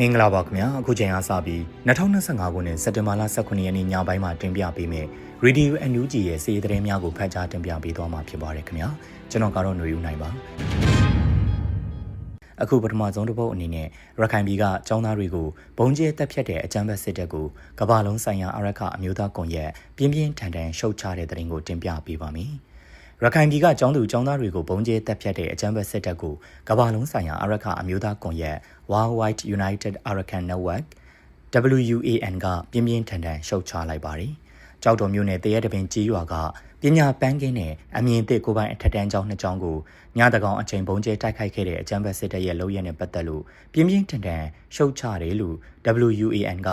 မင်္ဂလာပါခင်ဗျာအခုချိန်အားစပြီး2025ခုနှစ်စက်တင်ဘာလ18ရက်နေ့ညပိုင်းမှာတင်ပြပေးမယ် Radio NUG ရဲ့စီးရီးသတင်းများကိုဖတ်ကြားတင်ပြပေးသွားမှာဖြစ်ပါတယ်ခင်ဗျာကျွန်တော်ကတော့ຫນွေဦးနိုင်ပါအခုပထမဆုံးတစ်ပုတ်အနေနဲ့ရခိုင်ပြည်ကចောင်းသားတွေကိုဘုံကျဲတက်ဖြတ်တဲ့အကြမ်းဖက်စစ်တပ်ကိုကမ္ဘာလုံးဆိုင်ရာအရက်ခအမျိုးသားကွန်ရက်ပြင်းပြင်းထန်ထန်ရှုတ်ချတဲ့တဲ့ရင်ကိုတင်ပြပေးပါမယ် ရခိုင်ပြည်ကကျောင်းသူကျောင်းသားတွေကိုဘုံကျဲတက်ဖြတ်တဲ့အကြမ်းဖက်စစ်တပ်ကိုကမ္ဘာလုံးဆိုင်ရာအရက်ခအမျိုးသားကွန်ရက် Worldwide United Arakan Network WUAN ကပြင်းပြင်းထန်ထန်ရှုတ်ချလိုက်ပါတယ်။ကြောက်တော်မျိုးနဲ့တရဲတပင်ကြီးရွာကပညာပန်းကင်းနဲ့အမြင်သစ်ကိုပိုင်အထက်တန်းကျောင်းနှစ်ကျောင်းကိုညတကောင်အချိန်ပုံကျဲတိုက်ခိုက်ခဲ့တဲ့အကြမ်းဖက်စစ်တပ်ရဲ့လုပ်ရက်နဲ့ပတ်သက်လို့ပြင်းပြင်းထန်ထန်ရှုတ်ချတယ်လို့ WUAN က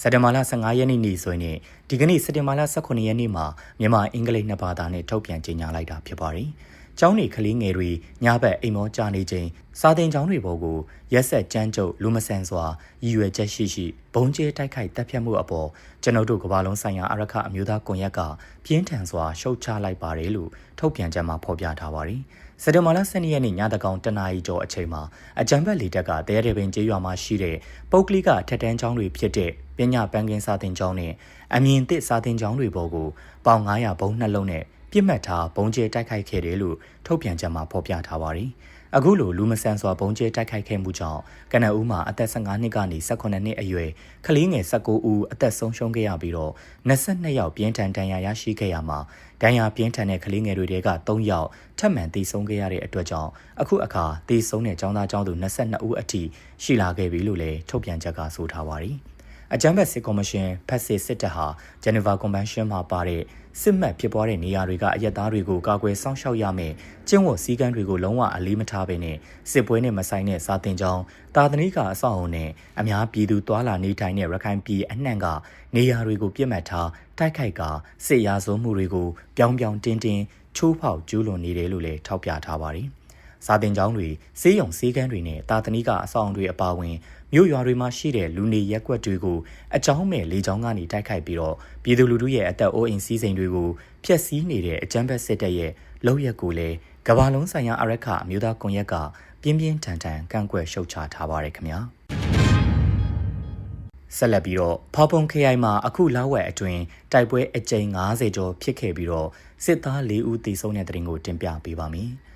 စက်တင်ဘာလ15ရက်နေ့နေ့ဆိုရင်ဒီကနေ့စက်တင်ဘာလ18ရက်နေ့မှာမြန်မာအင်္ဂလိပ်နှစ်ဘာသာနဲ့ထုတ်ပြန်ကြေညာလိုက်တာဖြစ်ပါတယ်။ ကျောင်းနေကလေးငယ်တွေညဘက်အိမ်မောကြနေချိန်စာသင်ကျောင်းတွေပေါ်ကိုရက်ဆက်ကြမ်းကြုတ်လူမဆန်စွာရည်ရွယ်ချက်ရှိရှိဘုံကျဲတိုက်ခိုက်တပ်ဖြတ်မှုအပေါ်ကျွန်ုပ်တို့ကမ္ဘာလုံးဆိုင်ရာအရခအမျိုးသားကွန်ရက်ကပြင်းထန်စွာရှုတ်ချလိုက်ပါတယ်လို့ထုတ်ပြန်ချက်မှာဖော်ပြထားပါတယ်။စက်တဘာလ12ရက်နေ့ညတကောင်တနာရီကျော်အချိန်မှာအကြံဘက်လေတပ်ကတဲရဲပင်ကျေးရွာမှာရှိတဲ့ပုတ်ကလိကထက်တန်းကျောင်းတွေဖြစ်တဲ့ပညာပန်းကင်းစာသင်ကျောင်းနဲ့အမြင့်သစ်စာသင်ကျောင်းတွေပေါ်ကိုပေါင်900ဘုံနှလုံးနဲ့ ပြစ်မှတ်ထားဘုံကျဲတိုက်ခိုက်ခဲ့တယ်လို့ထုတ်ပြန်ချက်မှာဖော်ပြထားပါတယ်။အခုလိုလူမဆန်စွာဘုံကျဲတိုက်ခိုက်ခဲ့မှုကြောင့်ကနအူးမှာအသက်15နှစ်ကနေ18နှစ်အရွယ်ကလေးငယ်19ဦးအသက်ဆုံးရှုံးခဲ့ရပြီးတော့22ယောက်ပြင်းထန်ဒဏ်ရာရရှိခဲ့ရမှာဒဏ်ရာပြင်းထန်တဲ့ကလေးငယ်တွေက3ယောက်ထပ်မံသေဆုံးခဲ့ရတဲ့အတွက်ကြောင့်အခုအခါသေဆုံးတဲ့ចောင်းသားចောင်းသူ22ဦးအထိရှိလာခဲ့ပြီလို့လည်းထုတ်ပြန်ချက်ကဆိုထားပါတယ်။ အကြမ်းဖက်စစ်ကော်မရှင်ဖက်စစ်စစ်တပ်ဟာဂျနီဗာကွန်ဗင်းရှင်းမှာပါတဲ့စစ်မှတ်ဖြစ်ပွားတဲ့နေရာတွေကအရက်သားတွေကိုကာကွယ်စောင့်ရှောက်ရမယ်ကျင့်ဝတ်စည်းကမ်းတွေကိုလုံးဝအလေးမထားဘဲနဲ့စစ်ပွဲနဲ့မဆိုင်တဲ့စာတင်ကြောင်းတာသနိကအဆောက်အုံနဲ့အများပြည်သူတွာလာနေထိုင်တဲ့ရခိုင်ပြည်အနှံ့ကနေရာတွေကိုပြစ်မှတ်ထားတိုက်ခိုက်ကစစ်ရာဇဝမှုတွေကိုပြောင်းပြောင်းတင်းတင်းချိုးဖောက်ကျူးလွန်နေတယ်လို့လည်းထောက်ပြထားပါတယ် စာတင်ကျောင်းတွေစေးရုံစေးကမ်းတွေနဲ့တာသနိကအဆောင်အုံတွေအပါအဝင်မြို့ရွာတွေမှာရှိတဲ့လူနေရက်ကွက်တွေကိုအကြောင်းမဲ့လေကြောင်းကနေတိုက်ခိုက်ပြီးတော့ပြည်သူလူထုရဲ့အသက်အိုးအိမ်စီးစိမ်တွေကိုဖျက်ဆီးနေတဲ့အကြမ်းဖက်စစ်တပ်ရဲ့လုပ်ရက်ကိုလည်းကမ္ဘာလုံးဆိုင်ရာအရက်ခအမျိုးသားကွန်ရက်ကပြင်းပြင်းထန်ထန်ကန့်ကွက်ရှုတ်ချထားပါရခင်ဗျာဆက်လက်ပြီးတော့ဖော်ပုံခရိုင်မှာအခုလောက်ဝက်အတွင်းတိုက်ပွဲအကြိမ်90ကျော်ဖြစ်ခဲ့ပြီးတော့စစ်သား၄ဦးသေဆုံးတဲ့တဲ့ရင်ကိုတင်ပြပေးပါမယ်။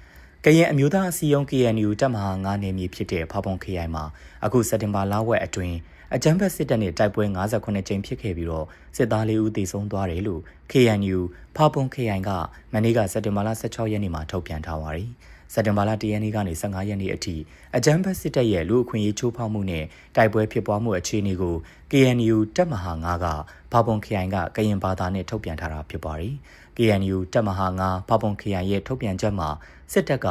ကရင်အမျိုးသားအစည်းအရုံး KNU တပ်မဟာ9နေမြေဖြစ်တဲ့ဖဖုံ KI မှာအခုစက်တင်ဘာလဝက်အတွင်းအကြမ်းဖက်စစ်တပ်နဲ့တိုက်ပွဲ58ကြိမ်ဖြစ်ခဲ့ပြီးတော့စစ်သား၄ဦးသေဆုံးသွားတယ်လို့ KNU ဖဖုံ KI ကမနေ့ကစက်တင်ဘာလ16ရက်နေ့မှာထုတ်ပြန်ထားပါတယ်။ စက်တင်ဘာလ1ရက်နေ့ကနေ15ရက်နေ့အထိအကြမ်းဖက်စစ်တပ်ရဲ့လူအခွင့်အရေးချိုးဖောက်မှုနဲ့တိုက်ပွဲဖြစ်ပွားမှုအခြေအနေကို KNU တပ်မဟာ9ကဖဖုံ KI ကကရင်ဘာသာနဲ့ထုတ်ပြန်ထားတာဖြစ်ပါတယ်။ KNU တပ်မဟာ9ဖပုံခရိုင်ရဲ့ထုတ်ပြန်ချက်မှာစစ်တပ်က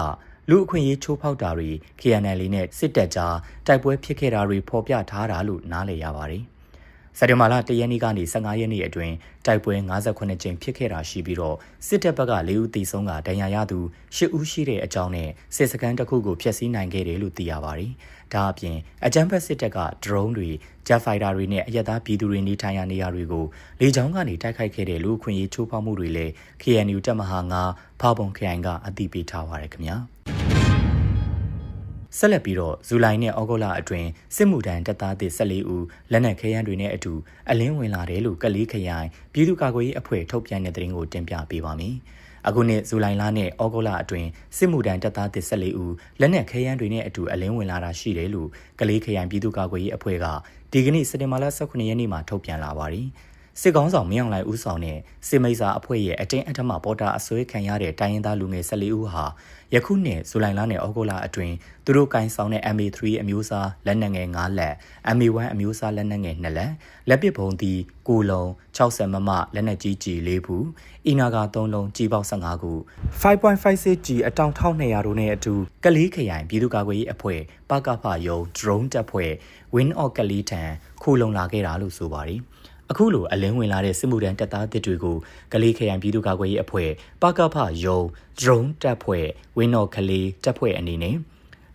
လူအခွင့်အရေးချိုးဖောက်တာတွေ KNL နဲ့စစ်တပ်ကြားတိုက်ပွဲဖြစ်ခဲ့တာတွေဖော်ပြထားတာလို့နားလည်ရပါတယ်။ စက်တင်ဘာလ၁ရက်နေ့ကနေ15ရက်နေ့အတွင်းတိုက်ပွဲ58ကြိမ်ဖြစ်ခဲ့တာရှိပြီးတော့စစ်တပ်ဘက်က၄ဦးသေဆုံးကဒဏ်ရာရသူ၈ဦးရှိတဲ့အကြောင်းနဲ့စစ်စခန်းတစ်ခုကိုဖျက်ဆီးနိုင်ခဲ့တယ်လို့သိရပါတယ်။ဒါအပြင်အကြမ်းဖက်စစ်တပ်ကဒရုန်းတွေဂျက်ဖိုက်တာတွေနဲ့အရက်သားပြည်သူတွေနေထိုင်ရာနေရာတွေကိုလေကြောင်းကနေတိုက်ခိုက်ခဲ့တဲ့လူအခွင့်အရေးချိုးဖောက်မှုတွေလည်း KNU တပ်မဟာ9ဖောက်ပုံခရိုင်ကအသိပေးထားပါရခင်ဗျာ ဆက်လက်ပြီးတော့ဇူလိုင်နဲ့ဩဂုတ်လအတွင်းစစ်မှုထမ်းတပ်သားသစ်14ဦးလက်နက်ခဲယမ်းတွေနဲ့အတူအလင်းဝင်လာတယ်လို့ကလေးခရိုင်ပြည်သူ့ကာကွယ်ရေးအဖွဲ့ထုတ်ပြန်တဲ့သတင်းကိုတင်ပြပေးပါမယ်။အခုနှစ်ဇူလိုင်လနဲ့ဩဂုတ်လအတွင်းစစ်မှုထမ်းတပ်သားသစ်14ဦးလက်နက်ခဲယမ်းတွေနဲ့အတူအလင်းဝင်လာတာရှိတယ်လို့ကလေးခရိုင်ပြည်သူ့ကာကွယ်ရေးအဖွဲ့ကဒီကနေ့စက်တင်ဘာလ18ရက်နေ့မှာထုတ်ပြန်လာပါတယ်။ စစ်ကောင်းဆောင်မင်းအောင်လှိုင်ဦးဆောင်တဲ့စစ်မိတ်စာအဖွဲ့ရဲ့အတင်းအဓမ္မပေါ်တာအစွဲခံရတဲ့တိုင်းရင်းသားလူငယ်14ဦးဟာယခုနှစ်ဇူလိုင်လနဲ့ဩဂုတ်လအတွင်းသူတို့ကင်ဆောင်တဲ့ MA3 အမျိုးအစားလက်နက်ငယ်9လက် MA1 အမျိုးအစားလက်နက်ငယ်2လက်လက်ပစ်ဘုံသည်9လုံး60မမလက်နက်ကြီးကြီး4ဘူးအီနာဂါ3လုံးကြီးပေါက်15ခု 5.56G အတောင်1200တို့နဲ့အတူကလေးခရိုင်ပြည်သူ့ကာကွယ်ရေးအဖွဲ့ပကဖယုံ drone တပ်ဖွဲ့ Win of ကလေးထံခိုးလုံလာခဲ့တာလို့ဆိုပါတယ် အခုလိုအလင်းဝင်လာတဲ့စစ်မှုထမ်းတပ်သားတစ်တွေကိုကလေးခရိုင်ပြည်သူ့ကာကွယ်ရေးအဖွဲ့ပကဖယုံ drone တပ်ဖွဲ့ဝင်းတော်ကလေးတပ်ဖွဲ့အနေနဲ့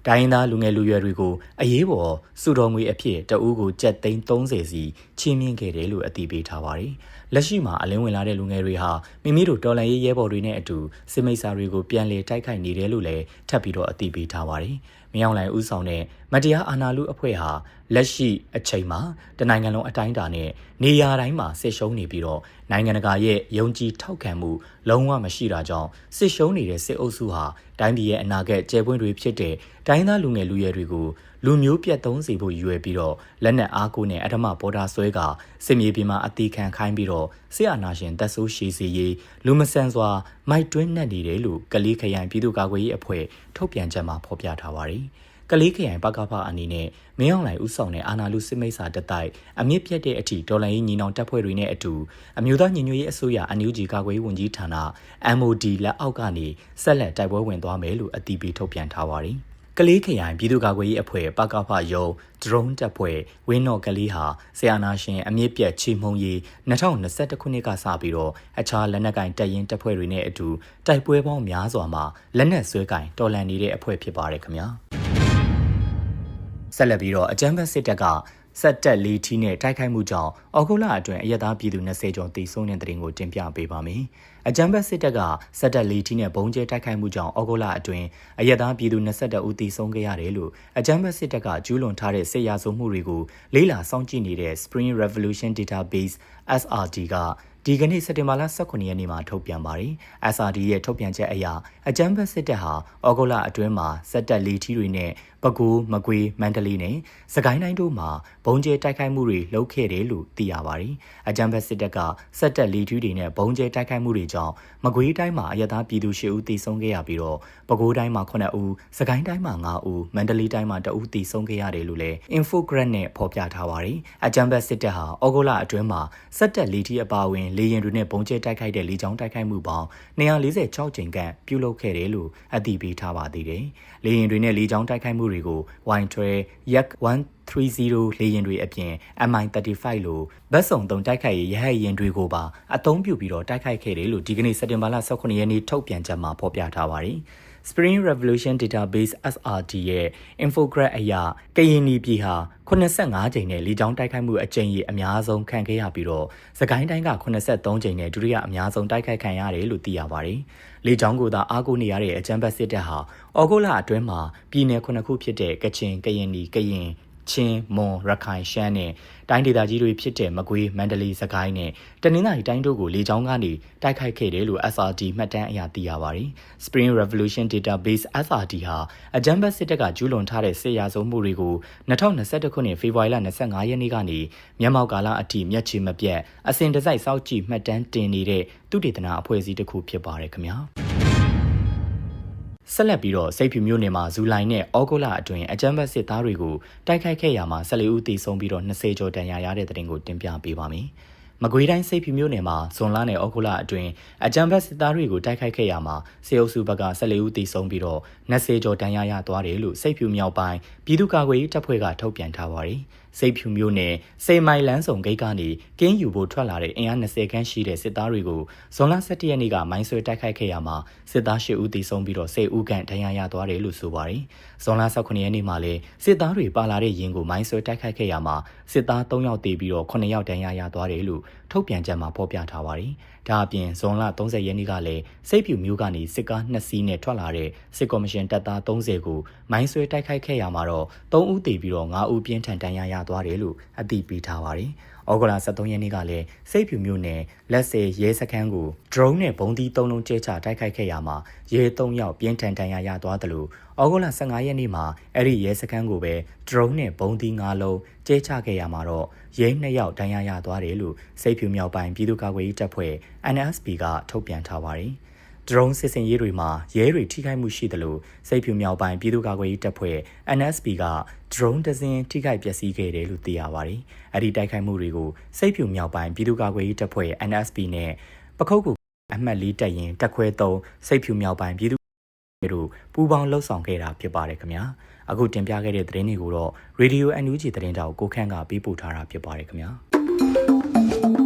တိုင်းရင်းသားလူငယ်လူရွယ်တွေကိုအရေးပေါ်စုတော်ငွေအဖြစ်တအူးကိုကျပ်သိန်း30စီချီးမြှင့်ခဲ့တယ်လို့အတည်ပြုထားပါတယ်။ လက်ရှိမှာအလင်းဝင်လာတဲ့လူငယ်တွေဟာမိမိတို့တော်လှန်ရေးရဲဘော်တွေနဲ့အတူစစ်မိတ်ဆာတွေကိုပြန်လည်တိုက်ခိုက်နေတယ်လို့လည်းထပ်ပြီးတော့အတည်ပြုထားပါတယ်။မင်းအောင်လှိုင်ဦးဆောင်တဲ့မတရားအာဏာလုအဖွဲ့ဟာလက်ရှိအချိန်မှာတနိုင်ငံလုံးအတိုင်းအတာနဲ့နေရာတိုင်းမှာဆစ်ရှုံးနေပြီးတော့နိုင်ငံတကာရဲ့ယုံကြည်ထောက်ခံမှုလုံးဝမရှိတာကြောင့်ဆစ်ရှုံးနေတဲ့စစ်အုပ်စုဟာတိုင်းပြည်ရဲ့အနာဂတ်ကျယ်ပွင့်တွေဖြစ်တဲ့တိုင်းသားလူငယ်လူရွယ်တွေကို လူမျိုးပြတ်သုံးစီဖို့ရည်ရွယ်ပြီးတော့လက်နက်အားကိုနဲ့အထမပေါ်တာဆွဲကစစ်မြေပြင်မှာအသေးခံခိုင်းပြီးတော့ဆရာနာရှင်တပ်ဆိုးရှည်စီရေးလူမဆန်စွာမိုက်တွင်းနှက်နေတယ်လို့ကလေးခရိုင်ပြည်သူ့ကာကွယ်ရေးအဖွဲ့ထုတ်ပြန်ချက်မှာဖော်ပြထားပါတယ်။ကလေးခရိုင်ပကဖအနေနဲ့မင်းအောင်လှိုင်ဦးဆောင်တဲ့အာနာလူစစ်မိတ်စာတတိုက်အမြင့်ပြတ်တဲ့အထိဒေါ်လာရေးညီနောင်တပ်ဖွဲ့တွေနဲ့အတူအမျိုးသားညီညွတ်ရေးအစိုးရအန်ယူဂျီကာကွယ်ရေးဝန်ကြီးဌာန MOD လက်အောက်ကနေဆက်လက်တိုက်ပွဲဝင်သွားမယ်လို့အတည်ပြုထုတ်ပြန်ထားပါတယ်။ ကလေးခရိုင်ပြည်သူ့ကာကွယ်ရေးအဖွဲ့ပကဖယုံဒရုန်းတပ်ဖွဲ့ဝင်းတော်ကလေးဟာဆီယနာရှင်အမြင့်ပြတ်ချီမှုံရေး2021ခုနှစ်ကစပြီးတော့အခြားလက်နက်ကင်တပ်ရင်တပ်ဖွဲ့တွေနဲ့အတူတိုက်ပွဲပေါင်းများစွာမှာလက်နက်ဆွဲကင်တော်လန်နေတဲ့အဖွဲ့ဖြစ်ပါတယ်ခင်ဗျာဆက်လက်ပြီးတော့အကြမ်းဖက်စစ်တပ်က စက်တက်လေးထီးနဲ့တိုက်ခိုက်မှုကြောင့်အော်ဂုတ်လအတွင်းအရက်သားပြည်သူ20ကျော်တိဆုံးတဲ့တဲ့ရင်ကိုတင်ပြပေးပါမယ်။အကြမ်းဖက်စစ်တပ်ကစက်တက်လေးထီးနဲ့ဘုံကျဲတိုက်ခိုက်မှုကြောင့်အော်ဂုတ်လအတွင်းအရက်သားပြည်သူ22ဦးတိဆုံးခဲ့ရတယ်လို့အကြမ်းဖက်စစ်တပ်ကကျူးလွန်ထားတဲ့စစ်ရာဇဝမှုတွေကိုလေးလာစောင့်ကြည့်နေတဲ့ Spring Revolution Database SRD ကဒီကနေ့စက်တင်ဘာလ18ရက်နေ့မှာထုတ်ပြန်ပါတယ်။ SRD ရဲ့ထုတ်ပြန်ချက်အရအကြမ်းဖက်စစ်တပ်ဟာဩဂုတ်လအတွင်းမှာစက်တက်လီထီတွေနဲ့ ပဲခူးမကွေးမန္တလေးနဲ့စကိုင်းတိုင်းတို့မှာဘုံကျဲတိုက်ခိုက်မှုတွေလုပ်ခဲ့တယ်လို့သိရပါတယ်။အကြမ်းဖက်စစ်တပ်ကစက်တက်လီထီတွေနဲ့ဘုံကျဲတိုက်ခိုက်မှုတွေကြောင့်မကွေးတိုင်းမှာအရသာပြည်သူ၈ဦးသေဆုံးခဲ့ရပြီးတော့ပဲခူးတိုင်းမှာ9ဦးစကိုင်းတိုင်းမှာ9ဦးမန္တလေးတိုင်းမှာ2ဦးသေဆုံးခဲ့ရတယ်လို့လည်း infographic နဲ့ဖော်ပြထားပါတယ်။အကြမ်းဖက်စစ်တပ်ဟာဩဂုတ်လအတွင်းမှာစက်တက်လီထီအပါအဝင်လေရင်တွေနဲ့ဘုံကျဲတိုက်ခိုက်တဲ့လေကြောင်းတိုက်ခိုက်မှုပေါင်း246ကြိမ်ခန့်ပြုလုပ်ခဲ့တယ်လို့အသိပေးထားပါသေးတယ်။လေရင်တွေနဲ့လေကြောင်းတိုက်ခိုက်မှုတွေကို Y12 Yak 130လေရင်တွေအပြင် MI35 လိုဗတ်စုံတုံတိုက်ခိုက်ရေးရဟတ်ရင်တွေကိုပါအသုံးပြုပြီးတော့တိုက်ခိုက်ခဲ့တယ်လို့ဒီကနေ့စက်တင်ဘာလ18ရက်နေ့ထုတ်ပြန်ချက်မှာဖော်ပြထားပါတယ်။ Spring Revolution Database SRD ရဲ့ infographic အရကရင်နီပြည်ဟာ85ကြိမ်နဲ့လေကြောင်းတိုက်ခိုက်မှုအကြိမ်ကြီးအများဆုံးခံခဲ့ရပြီးတော့စကိုင်းတိုင်းက83ကြိမ်နဲ့ဒုတိယအများဆုံးတိုက်ခိုက်ခံရတယ်လို့သိရပါတယ်။လေကြောင်းကိုသာအားကိုးနေရတဲ့အကြမ်းဖက်စစ်တပ်ဟာဩဂုတ်လအတွင်းမှာပြည်내ခုနှစ်ခုဖြစ်တဲ့ကချင်၊ကရင်နီ၊ကရင် ချင်းမွန်ရခိုင်ရှမ်းနဲ့တိုင်းဒေသကြီးတွေဖြစ်တဲ့မကွေးမန္တလေးစကိုင်းနဲ့တနင်္သာရီတိုင်းတို့ကိုလေကြောင်းကနေတိုက်ခိုက်ခဲ့တယ်လို့ SRD မှတ်တမ်းအရသိရပါတယ်။ Spring Revolution Database SRD ဟာအကြမ်းဖက်စစ်တပ်ကကျူးလွန်ထားတဲ့စစ်ရာဇဝမှုတွေကို2021ခုနှစ်ဖေဖော်ဝါရီလ25ရက်နေ့ကနေမျက်မှောက်ကာလအထိမျက်ခြေမပြတ်အစဉ်တစိုက်စောင့်ကြည့်မှတ်တမ်းတင်နေတဲ့သူတေသနာအဖွဲ့အစည်းတစ်ခုဖြစ်ပါတယ်ခင်ဗျာ။ ဆက်လက်ပြီးတော့စိတ်ဖြူမျိုးနယ်မှာဇူလိုင်နဲ့ဩဂုတ်လအတွင်းအကြမ်းဖက်စစ်သားတွေကိုတိုက်ခိုက်ခဲ့ရမှာ14ဦးသေဆုံးပြီးတော့20ကျော်ဒဏ်ရာရတဲ့တဲ့တင်ကိုတင်ပြပေးပါမယ်။မကွေးတိုင်းစိတ်ဖြူမျိုးနယ်မှာဇွန်လနဲ့ဩဂုတ်လအတွင်းအကြမ်းဖက်စစ်သားတွေကိုတိုက်ခိုက်ခဲ့ရမှာစေအုပ်စုဘက်က14ဦးသေဆုံးပြီးတော့20ကျော်ဒဏ်ရာရသွားတယ်လို့စိတ်ဖြူမြောက်ပိုင်းပြည်သူ့ကာကွယ်ရေးတပ်ဖွဲ့ကထုတ်ပြန်ထားပါတယ်။စိတ်ဖြူမျိုးနဲ့စိန်မိုင်လန်းဆောင်ဂိတ်ကနေကင်းယူဖို့ထွက်လာတဲ့အင်အား20ခန်းရှိတဲ့စစ်သားတွေကိုဇွန်လ17ရက်နေ့ကမိုင်းဆွဲတိုက်ခိုက်ခဲ့ရမှာစစ်သား10ဦးသေဆုံးပြီးတော့10ဦးခန့်ဒဏ်ရာရသွားတယ်လို့ဆိုပါတယ်။ဇွန်လ18ရက်နေ့မှာလည်းစစ်သားတွေပါလာတဲ့ရင်ကိုမိုင်းဆွဲတိုက်ခိုက်ခဲ့ရမှာစစ်သား3ယောက်သေပြီးတော့9ယောက်ဒဏ်ရာရသွားတယ်လို့ထုတ်ပြန်ချက်မှာဖော်ပြထားပါတယ်။ ဒါအပြင်ဇွန်လ30ရက်နေ့ကလည်းစိတ်ဖြူမျိုးကနေစစ်ကား2စီးနဲ့ထွက်လာတဲ့စစ်ကော်မရှင်တပ်သား30ကိုမိုင်းဆွဲတိုက်ခိုက်ခဲ့ရမှာတော့3ဦးသေပြီးတော့9ဦးပြင်းထန်ဒဏ်ရာရသွားတယ်လို့အသိပေးထားပါတယ်။ ဩဂုတ်လ23ရက်နေ့ကလည်းစိတ်ဖြူမျိုးနယ်လက်စေရဲစခန်းကို drone နဲ့ဘုံသီး၃လုံးကျဲချတိုက်ခိုက်ခဲ့ရမှာရဲ၃ယောက်ပြင်းထန်ဒဏ်ရာရသွားတယ်လို့ဩဂုတ်လ15ရက်နေ့မှာအဲ့ဒီရဲစခန်းကိုပဲ drone နဲ့ဘုံသီး၅လုံးကျဲချခဲ့ရမှာတော့ရဲ၂ယောက်ဒဏ်ရာရသွားတယ်လို့စိတ်ဖြူမြောက်ပိုင်းပြည်သူ့ကာကွယ်ရေးတပ်ဖွဲ့ NSP ကထုတ်ပြန်ထားပါတယ်။ ဒရုန်းစစ်စင်ရေးတွေမှာရဲတွေထိခိုက်မှုရှိသလိုစိတ်ဖြူမြောက်ပိုင်းပြည်သူ့ကာကွယ်ရေးတပ်ဖွဲ့ NSP ကဒရုန်းဒဇင်ထိခိုက်ပျက်စီးခဲ့တယ်လို့သိရပါတယ်။အဲ့ဒီတိုက်ခိုက်မှုတွေကိုစိတ်ဖြူမြောက်ပိုင်းပြည်သူ့ကာကွယ်ရေးတပ်ဖွဲ့ NSP နဲ့ပခုတ်ကူအမှတ်၄တပ်ရင်တက်ခွဲ3စိတ်ဖြူမြောက်ပိုင်းပြည်သူ့တို့ပူးပေါင်းလှုပ်ဆောင်ခဲ့တာဖြစ်ပါတယ်ခင်ဗျာ။အခုတင်ပြခဲ့တဲ့သတင်းတွေကိုတော့ Radio NUG သတင်းတောက်ကိုခန့်ကပေးပို့ထားတာဖြစ်ပါတယ်ခင်ဗျာ။